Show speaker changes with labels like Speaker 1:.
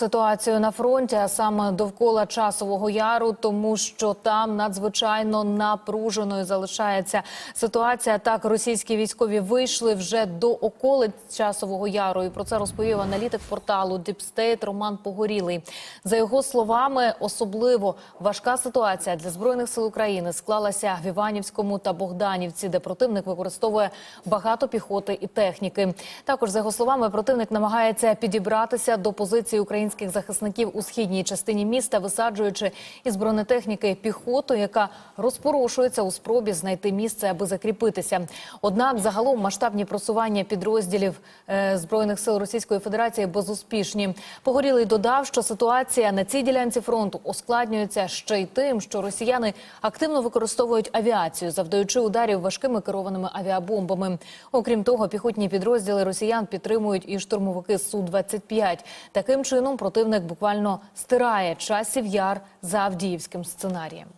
Speaker 1: Ситуацію на фронті, а саме довкола часового яру, тому що там надзвичайно напруженою залишається ситуація. Так, російські військові вийшли вже до околиць часового яру. І про це розповів аналітик порталу Діпстейт Роман Погорілий. За його словами, особливо важка ситуація для збройних сил України склалася в Іванівському та Богданівці, де противник використовує багато піхоти і техніки. Також за його словами, противник намагається підібратися до позиції українських захисників у східній частині міста, висаджуючи із бронетехніки піхоту, яка розпорошується у спробі знайти місце, аби закріпитися. Однак, загалом масштабні просування підрозділів е, збройних сил Російської Федерації безуспішні. Погорілий додав, що ситуація на цій ділянці фронту ускладнюється ще й тим, що росіяни активно використовують авіацію, завдаючи ударів важкими керованими авіабомбами. Окрім того, піхотні підрозділи росіян підтримують і штурмовики су 25 Таким чином противник буквально стирає часів яр за Авдіївським сценарієм.